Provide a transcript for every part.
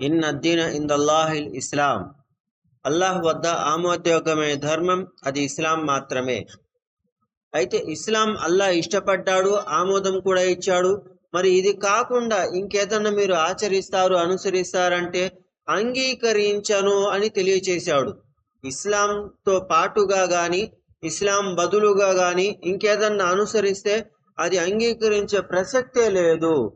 In అద్దీన ఇందల్లాహిల్ ఇస్లాం. అల్లాహ్ వద్ద ఆమోదయోగమైన ధర్మం అది ఇస్లాం మాత్రమే. అయితే ఇస్లాం అల్లాహ్ ఇష్టపడ్డాడు ఆమోదం కూడా ఇచ్చాడు. మరి ఇది కాకుండా ఇంకేదన్నా మీరు ఆచరిస్తారు అనుసరిస్తారంటే అంగీకరించను అని తెలియచేశాడు. ఇస్లాంతో పాటుగా గాని ఇస్లాం బదులుగా గాని ఇంకేదన్నా అనుసరిస్తే అది అంగీకరించే ప్రసక్తే లేదు.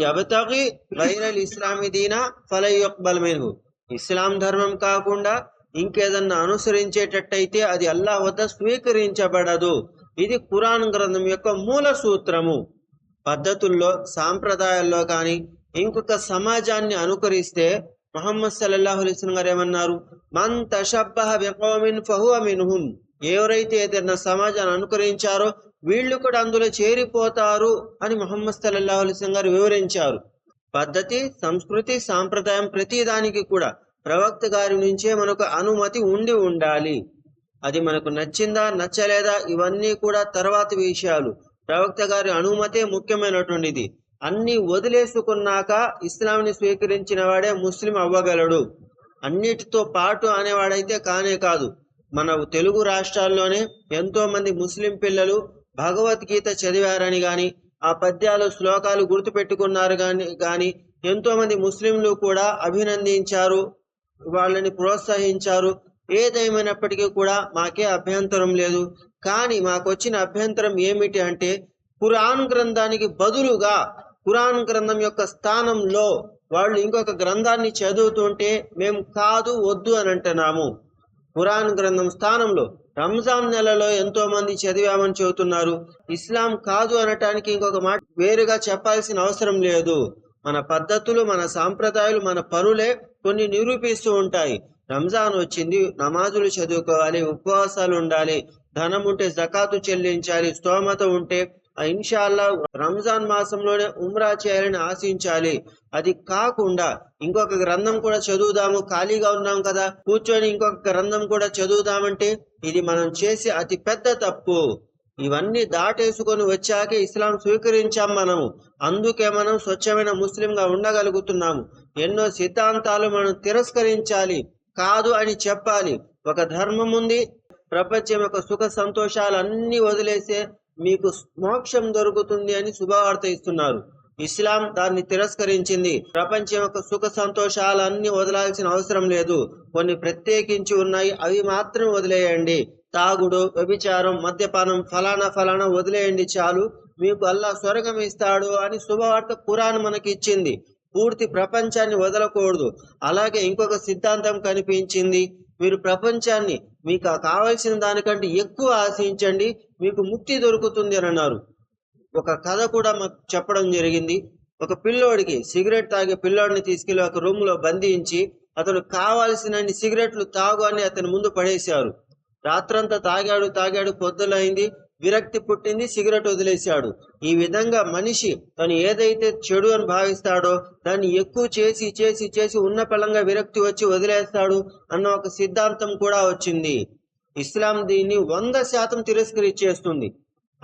యబతగి గైరల్ ఇస్లామీ దీనా ఫలయుక్బల్ మిన్హు ఇస్లాం ధర్మం కాకుండా ఇంకేదన్నా అనుసరించేటట్టయితే అది అల్లాహ్ వద్ద స్వీకరించబడదు. ఇది పురాణ గ్రంథం యొక్క మూల సూత్రము. పద్ధతుల్లో సాంప్రదాయాల్లో కానీ ఇంకొక సమాజాన్ని అనుకరిస్తే మొహమ్మద్ సల్లల్లాహు గారు ఏమన్నారు? మన్ తషబ్బహ బికౌమిన్ ఫహువ మిన్హుం ఎవరైతే ఏదైనా సమాజాన్ని అనుకరించారో వీళ్ళు కూడా అందులో చేరిపోతారు అని మొహమ్మద్ సల్లల్లా అలిస్లం గారు వివరించారు. పద్ధతి సంస్కృతి సాంప్రదాయం ప్రతి దానికి కూడా ప్రవక్త గారి నుంచే మనకు అనుమతి ఉండి ఉండాలి. అది మనకు నచ్చిందా నచ్చలేదా ఇవన్నీ కూడా తర్వాత విషయాలు. ప్రవక్త గారి అనుమతే ముఖ్యమైనటువంటిది. అన్ని వదిలేసుకున్నాక ఇస్లాంని స్వీకరించిన వాడే ముస్లిం అవ్వగలడు. అన్నిటితో పాటు అనేవాడైతే కానే కాదు. మన తెలుగు రాష్ట్రాల్లోనే ఎంతో మంది ముస్లిం పిల్లలు భగవద్గీత చదివారని గాని ఆ పద్యాలు శ్లోకాలు గుర్తుపెట్టుకున్నారు గాని కానీ ఎంతో మంది ముస్లింలు కూడా అభినందించారు వాళ్ళని ప్రోత్సహించారు. ఏదేమైనప్పటికీ కూడా మాకే అభ్యంతరం లేదు. కానీ మాకు వచ్చిన అభ్యంతరం ఏమిటి అంటే ఖురాన్ గ్రంథానికి బదులుగా ఖురాన్ గ్రంథం యొక్క స్థానంలో వాళ్ళు ఇంకొక గ్రంథాన్ని చదువుతుంటే మేము కాదు వద్దు అని అంటున్నాము. ఖురాన్ గ్రంథం స్థానంలో రంజాన్ నెలలో ఎంతో మంది చదివామని చెబుతున్నారు. ఇస్లాం కాదు అనటానికి ఇంకొక మాట వేరుగా చెప్పాల్సిన అవసరం లేదు. మన పద్ధతులు మన సాంప్రదాయాలు మన పనులే కొన్ని నిరూపిస్తూ ఉంటాయి. రంజాన్ వచ్చింది నమాజులు చదువుకోవాలి ఉపవాసాలు ఉండాలి ధనం ఉంటే జకాతు చెల్లించాలి స్తోమత ఉంటే ఇన్షాల్లా రంజాన్ మాసంలోనే ఉమ్రా చేయాలని ఆశించాలి. అది కాకుండా ఇంకొక గ్రంథం కూడా చదువుదాము. ఖాళీగా ఉన్నాం కదా. కూర్చొని ఇంకొక గ్రంథం కూడా చదువుదామంటే ఇది మనం చేసే అతి పెద్ద తప్పు. ఇవన్నీ దాటేసుకొని వచ్చాకే ఇస్లాం స్వీకరించాం మనము. అందుకే మనం స్వచ్ఛమైన ముస్లింగా ఉండగలుగుతున్నాము. ఎన్నో సిద్ధాంతాలు మనం తిరస్కరించాలి. కాదు అని చెప్పాలి. ఒక ధర్మం ఉంది. ప్రపంచం యొక్క సుఖ సంతోషాలు అన్ని వదిలేసే మీకు మోక్షం దొరుకుతుంది అని శుభవార్త ఇస్తున్నారు. ఇస్లాం దాన్ని తిరస్కరించింది. ప్రపంచం యొక్క సుఖ సంతోషాలన్నీ వదలాల్సిన అవసరం లేదు. కొన్ని ప్రత్యేకించి ఉన్నాయి. అవి మాత్రం వదిలేయండి. తాగుడు వ్యభిచారం మద్యపానం ఫలానా ఫలానా వదిలేయండి చాలు. మీకు అల్లా స్వర్గం ఇస్తాడు అని శుభవార్త ఖురాన్ మనకి ఇచ్చింది. పూర్తి ప్రపంచాన్ని వదలకూడదు. అలాగే ఇంకొక సిద్ధాంతం కనిపించింది. మీరు ప్రపంచాన్ని మీకు కావలసిన దానికంటే ఎక్కువ ఆశించండి మీకు ముక్తి దొరుకుతుంది అని అన్నారు. ఒక కథ కూడా మాకు చెప్పడం జరిగింది. ఒక పిల్లోడికి సిగరెట్ తాగే పిల్లోడిని తీసుకెళ్ళి ఒక రూమ్లో బంధించి అతను కావాల్సినన్ని సిగరెట్లు తాగు అని అతని ముందు పడేశారు. రాత్రంతా తాగాడు తాగాడు పొద్దులైంది. విరక్తి పుట్టింది సిగరెట్ వదిలేశాడు. ఈ విధంగా మనిషి తను ఏదైతే చెడు అని భావిస్తాడో దాన్ని ఎక్కువ చేసి చేసి చేసి ఉన్న పలంగా విరక్తి వచ్చి వదిలేస్తాడు అన్న ఒక సిద్ధాంతం కూడా వచ్చింది. ఇస్లాం దీన్ని వంద శాతం తిరస్కరించేస్తుంది.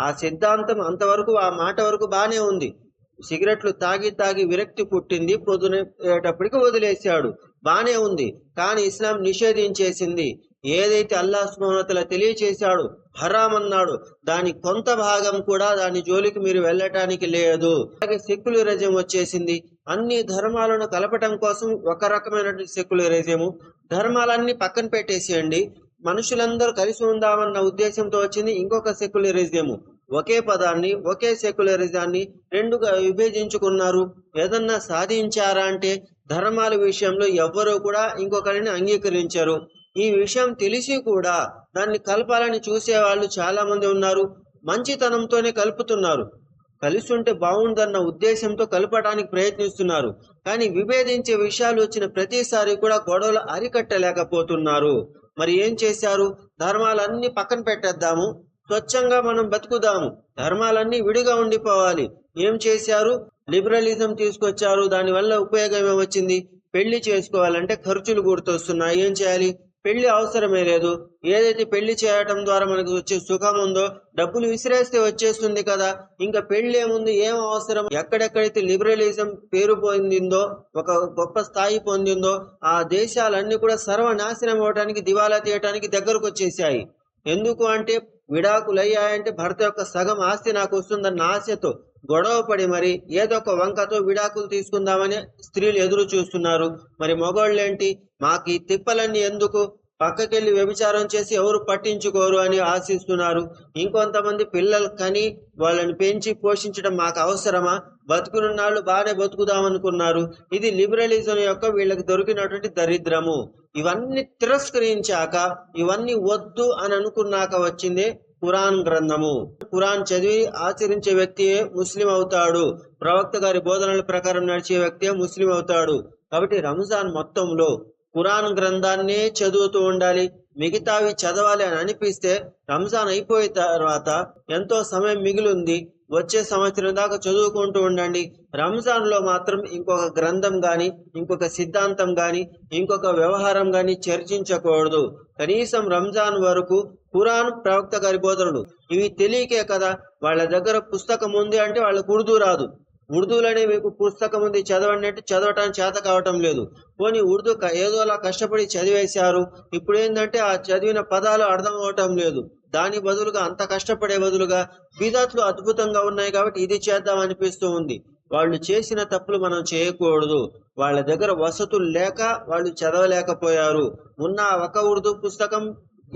ఆ సిద్ధాంతం అంతవరకు ఆ మాట వరకు బానే ఉంది. సిగరెట్లు తాగి తాగి విరక్తి పుట్టింది పొద్దునేటప్పటికి వదిలేశాడు. బానే ఉంది. కానీ ఇస్లాం నిషేధించేసింది. ఏదైతే అల్లా సుమోన్నతల తెలియచేశాడు హరాం అన్నాడు దాని కొంత భాగం కూడా దాని జోలికి మీరు వెళ్ళటానికి లేదు. అలాగే సెక్యులరిజం వచ్చేసింది. అన్ని ధర్మాలను కలపటం కోసం ఒక రకమైనటువంటి సెక్యులరిజము ధర్మాలన్నీ పక్కన పెట్టేసేయండి. మనుషులందరూ కలిసి ఉందామన్న ఉద్దేశంతో వచ్చింది ఇంకొక సెక్యులరిజము ఒకే పదాన్ని ఒకే సెక్యులరిజాన్ని రెండుగా విభజించుకున్నారు ఏదన్నా సాధించారా అంటే ధర్మాల విషయంలో ఎవ్వరూ కూడా ఇంకొకరిని అంగీకరించరు. ఈ విషయం తెలిసి కూడా దాన్ని కలపాలని చూసే వాళ్ళు చాలా మంది ఉన్నారు. మంచితనంతోనే కలుపుతున్నారు. కలిసి ఉంటే బాగుందన్న ఉద్దేశంతో కలపడానికి ప్రయత్నిస్తున్నారు. కానీ విభేదించే విషయాలు వచ్చిన ప్రతిసారి కూడా గొడవలు అరికట్టలేకపోతున్నారు. మరి ఏం చేశారు? ధర్మాలన్నీ పక్కన పెట్టేద్దాము. స్వచ్ఛంగా మనం బతుకుదాము. ధర్మాలన్నీ విడిగా ఉండిపోవాలి. ఏం చేశారు? లిబరలిజం తీసుకొచ్చారు. దానివల్ల ఉపయోగం ఏమొచ్చింది? పెళ్ళి చేసుకోవాలంటే ఖర్చులు గుర్తొస్తున్నాయి. ఏం చేయాలి? పెళ్ళి అవసరమే లేదు. ఏదైతే పెళ్ళి చేయటం ద్వారా మనకు వచ్చే సుఖం ఉందో డబ్బులు విసిరేస్తే వచ్చేస్తుంది కదా. ఇంకా పెళ్ళి ఏముంది ఏం అవసరం? ఎక్కడెక్కడైతే లిబరలిజం పేరు పొందిందో ఒక గొప్ప స్థాయి పొందిందో ఆ దేశాలన్నీ కూడా సర్వనాశనం అవడానికి దివాలా తీయటానికి దగ్గరకు వచ్చేసాయి ఎందుకు అంటే విడాకులు అయ్యాయంటే భర్త యొక్క సగం ఆస్తి నాకు వస్తుందన్న ఆశతో. గొడవ పడి మరి ఏదో ఒక వంకతో విడాకులు తీసుకుందామని స్త్రీలు ఎదురు చూస్తున్నారు. మరి మగోళ్ళేంటి? మాకు ఈ తిప్పలన్నీ ఎందుకు? పక్కకెళ్ళి వ్యభిచారం చేసి ఎవరు పట్టించుకోరు అని ఆశిస్తున్నారు. ఇంకొంతమంది పిల్లలు కని వాళ్ళని పెంచి పోషించడం మాకు అవసరమా? బతుకునున్నాళ్ళు బాగానే బతుకుదామనుకున్నారు. ఇది లిబరలిజం యొక్క వీళ్ళకి దొరికినటువంటి దరిద్రము. ఇవన్నీ తిరస్కరించాక ఇవన్నీ వద్దు అని అనుకున్నాక వచ్చిందే ఖురాన్ గ్రంథము. ఖురాన్ చదివి ఆచరించే వ్యక్తియే ముస్లిం అవుతాడు. ప్రవక్త గారి బోధనల ప్రకారం నడిచే వ్యక్తియే ముస్లిం అవుతాడు. కాబట్టి రంజాన్ మొత్తంలో ఖురాన్ గ్రంథాన్నే చదువుతూ ఉండాలి. మిగతావి చదవాలి అని అనిపిస్తే రంజాన్ అయిపోయిన తర్వాత ఎంతో సమయం మిగిలింది. వచ్చే సంవత్సరం దాకా చదువుకుంటూ ఉండండి. రంజాన్లో మాత్రం ఇంకొక గ్రంథం గాని ఇంకొక సిద్ధాంతం గాని ఇంకొక వ్యవహారం గాని చర్చించకూడదు. కనీసం రంజాన్ వరకు ఖురాన్ ప్రవక్త గారి బోధనలు. ఇవి తెలియకే కదా వాళ్ళ దగ్గర పుస్తకం ఉంది అంటే వాళ్ళకు ఉర్దూ రాదు. ఉర్దూలోనే మీకు పుస్తకం ఉంది చదవండి అంటే చదవటానికి చేత కావటం లేదు. పోనీ ఉర్దూ ఏదోలా కష్టపడి చదివేశారు ఇప్పుడు ఏంటంటే ఆ చదివిన పదాలు అర్థం అవటం లేదు. దాని బదులుగా అంత కష్టపడే బదులుగా బిదాత్లు అద్భుతంగా ఉన్నాయి కాబట్టి ఇది చేద్దాం అనిపిస్తూ ఉంది. వాళ్ళు చేసిన తప్పులు మనం చేయకూడదు. వాళ్ళ దగ్గర వసతులు లేక వాళ్ళు చదవలేకపోయారు. ఉన్న ఒక ఉర్దూ పుస్తకం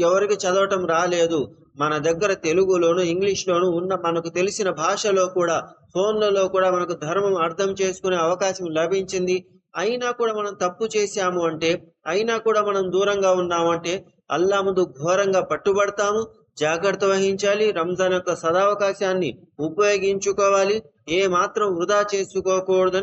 ఎవరికి చదవటం రాలేదు. మన దగ్గర తెలుగులోను ఇంగ్లీష్లోను ఉన్న మనకు తెలిసిన భాషలో కూడా ఫోన్లలో కూడా మనకు ధర్మం అర్థం చేసుకునే అవకాశం లభించింది. అయినా కూడా మనం తప్పు చేశాము అంటే అయినా కూడా మనం దూరంగా ఉన్నాము అంటే అల్లా ముందు ఘోరంగా పట్టుబడతాము. జాగ్రత్త వహించాలి. రంజాన్ యొక్క సదావకాశాన్ని ఉపయోగించుకోవాలి. ఏ మాత్రం వృధా చేసుకోకూడదని